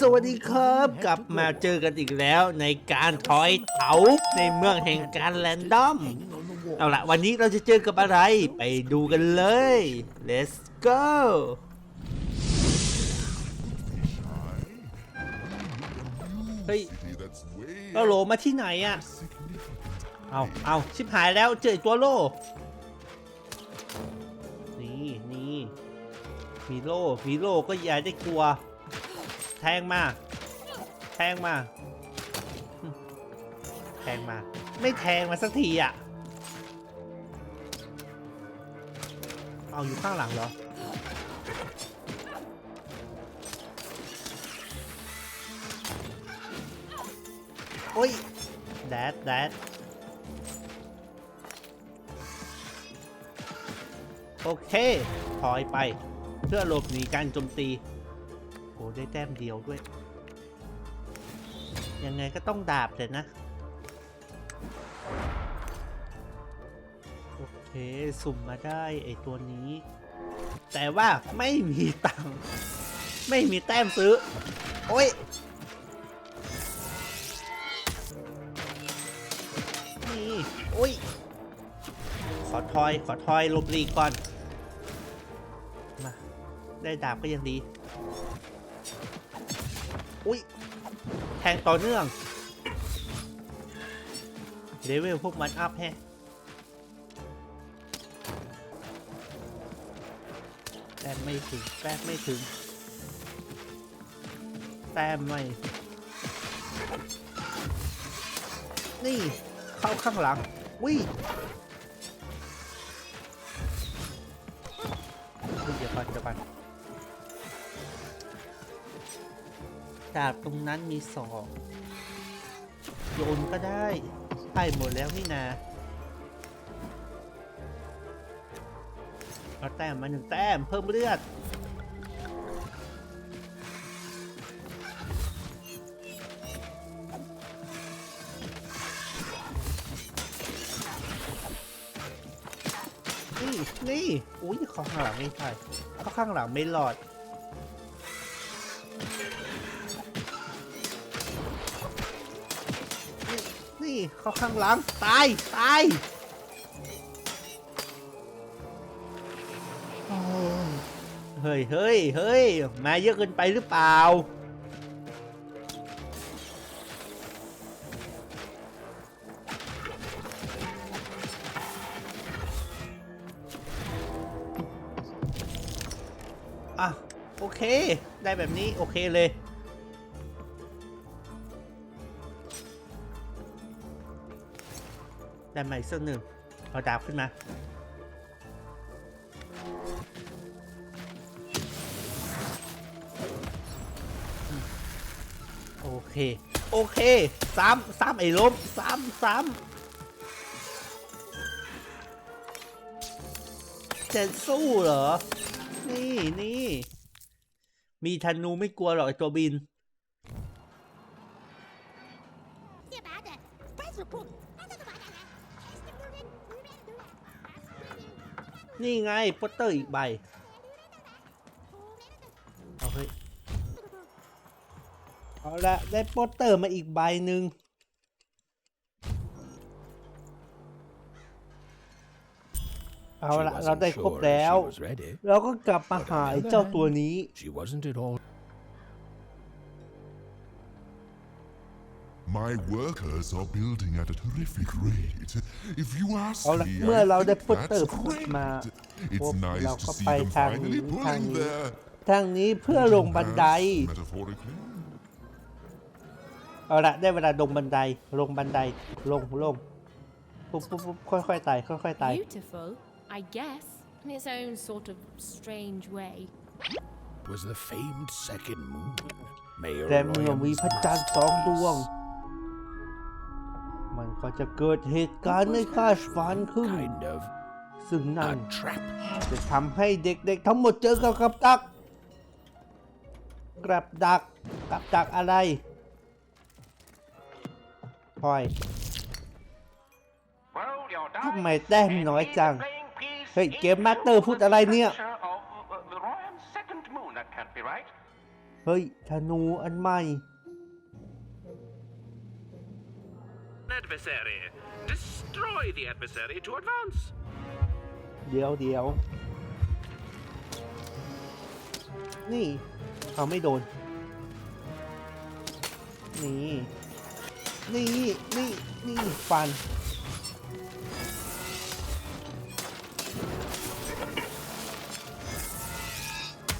สวัสดีครับ กลับมาเจอกันอีกแล้วในการถอยเถาในเมืองแห่งการแรนดอม เอาละวันนี้เราจะเจอกับอะไรไปดูกันเลย let's go เฮ้ยเราโหลมาที่ไหนอะเอาเอาชิบหายแล้วเจอตัวโลนี่นี่มีโลมีโลก็อย่าได้กลัว ทงมา แทงมา แทงมา ไม่แทงมาสักทีอะ เอาอยู่ข้างหลังเหรอ โอ้ยแดดแดดโอเค ถอยไป เพื่อหลบหนีการโจมตี โอ้ได้แต้มเดียวด้วย ยังไงก็ต้องดาบเลยนะ โอเค สุ่มมาได้ไอตัวนี้ แต่ว่าไม่มีตังค์ไม่มีแต้มซื้อ โอ้ยนี่โอ้ย ขอทอย ขอทอยลบลีก่อน มา ได้ดาบก็ยังดี อุ้ยแทงต่อเนื่องเลเวลพวกมันอัพแฮะแต้มไม่ถึงแต้มไม่ถึง แต้มไม่ นี่ เข้าข้างหลัง วิอุ๊ยเดี๋ยวก่อนเดี๋ยวก่อน ดาบตรงนั้นมีสองโยนก็ได้ได้หมดแล้วนี่นาเอาแต้มมาหนึ่งแต้มเพิ่มเลือดนี่นี่อุ้ยข้าข้างหลังไม่ใช่เข้าข้างหลังไม่หลอด เข้าข้างหลัง ตาย ตายโอ้ยเฮ้ยเฮ้ยเฮ้ยมาเยอะเกินไปหรือเปล่า อะ โอเค ได้แบบนี้ โอเคเลย ได้มาอีกสักหนึ่งเอาดาบขึ้นมาโอเค โอเคสามสามไอ้ล้มสามสามจะสู้เหรอ นี่นี่มีธนูไม่กลัวหรอกไอตัวบิน นี่ไงโปสเตอร์อีกใบ เอาเฮ้ย เอาละได้โปสเตอร์มาอีกใบหนึ่งเอาละ She เรา wasn't ได้ครบ sure แล้ว she was ready, เราก็กลับมา but หา on ไอ้ the เจ้า other ตัว hand, นี้ My workers are building at a terrific rate. If you ask เอาละ me, เมื่อ I เราได้ think โปสเตอร์ that's พูด great. มา It's ปุ๊บ nice เรา to ก็ see ไป them ทาง finally นี้ทาง pulling นี้ their ทางนี้เพื่อลงบันได paths, metaphorically. เอาละได้เวลาลงบันไดลงบันไดลงลงปุ๊บปุ๊บปุ๊บค่อยๆไต่ค่อยๆไต่ Beautiful, I guess, in its own sort of strange way. Was the famed second moon. Mayor แต่เมื่อมี Royam's พระจันทร์สองดวง masterpiece. มันก็จะเกิดเหตุการณ์ไม่คาดฝันขึ้น Kind of ซึ่งนั่น a trap. จะทำให้เด็กๆทั้งหมดเจอกับกับดักกับดักกับดักอะไรพลอยทำไมแต้มน้อยจัง เฮ้ย เกมมาสเตอร์พูดอะไรเนี่ย The Royal second moon, that can't be right. เฮ้ย ธนูอันใหม่ adversary. Destroy the adversary to advance. เดี๋ยวเดี๋ยว นี่ เอาไม่โดน นี่ นี่ นี่ นี่ ฟัน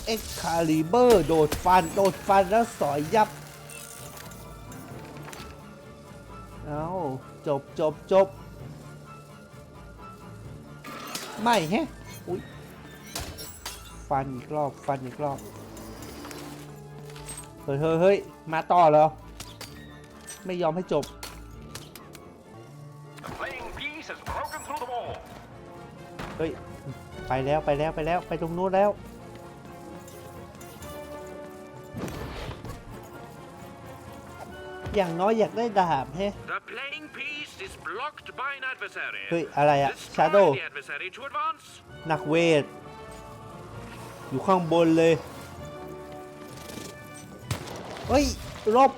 เอ็กคาลิเบอร์ โดดฟัน โดดฟันแล้วสอยยับ จบจบจบไม่แฮะอุ้ยฟันอีกรอบฟันอีกรอบเฮ้ยเฮ้ยเฮ้ยมาต่อแล้วไม่ยอมให้จบ The playing piece has broken through the wall. เฮ้ยไปแล้วไปแล้วไปแล้วไปตรงนู้นแล้ว อย่างน้อยอยากได้ดาบแฮะ The playing piece is blocked by an adversary. เฮ้ยอะไรอะ Destroy ชาโด the adversary to advance. นักเวท อยู่ข้างบนเลย เฮ้ยลบ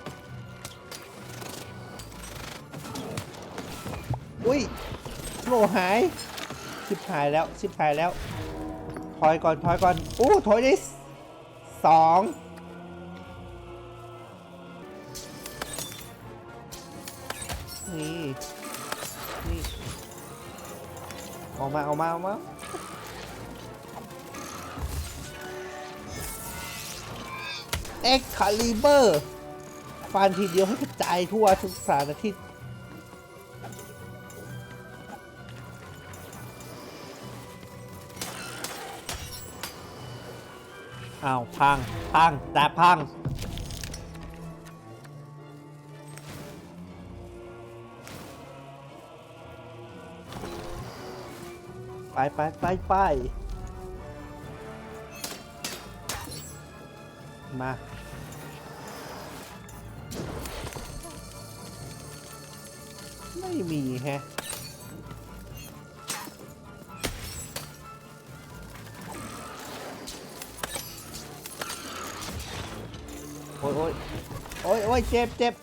อุ้ยโลหาย ชิบหายแล้ว ชิบหายแล้ว ถอยก่อน ถอยก่อน โอ้ถอยได้สอง นี่นี่ออกมาออกมาออกมาเอ็กคาลิเบอร์ฟันทีเดียวให้กระจายทั่วทุกสารทิศอ้าวพัง พัง แต่พัง ไปไปไปไปมาไม่มีแฮะโอ้ยโอ้ยโอ้ยโอ้ยเจ็บเจ็บ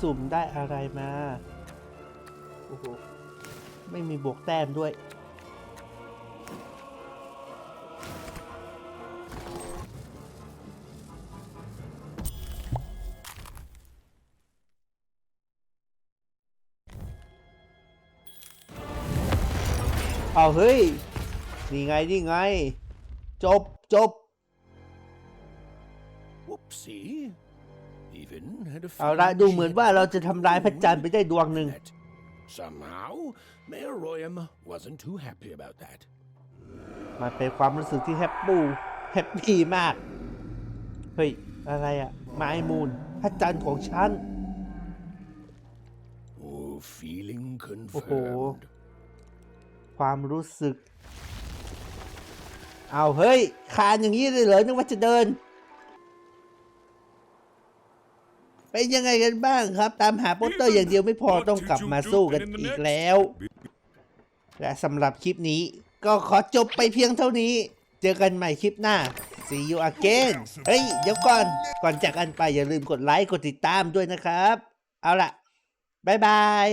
สุ่มได้อะไรมา โอ้โห ไม่มีบวกแต้มด้วย เอาเฮ้ย นี่ไง นี่ไง จบจบ Whoopsie. Even had a เอาละ feeling ดู she เหมือน had ว่าเรา been จะทำลายพระจันทร์ไปได้ดวงหนึ่ง that. Somehow, Mayor Royam wasn't too happy about that. มันเป็นความรู้สึกที่แฮปปูแฮปปี้มาก เฮ้ย อะไรอะไม้มูลพระจันทร์ของฉัน Oh, feeling โอ้โห confirmed. ความรู้สึก เอาเฮ้ย คานอย่างนี้เลยเหรอนึกว่าจะเดิน เป็นยังไงกันบ้างครับ ตามหาโปสเตอร์อย่างเดียวไม่พอต้องกลับมาสู้กันอีกแล้ว และสำหรับคลิปนี้ก็ขอจบไปเพียงเท่านี้ เจอกันใหม่คลิปหน้า see you again เฮ้ย เดี๋ยวก่อน ก่อนจากกันไปอย่าลืมกดไลค์ กดติดตามด้วยนะครับ เอาล่ะ บ๊ายบาย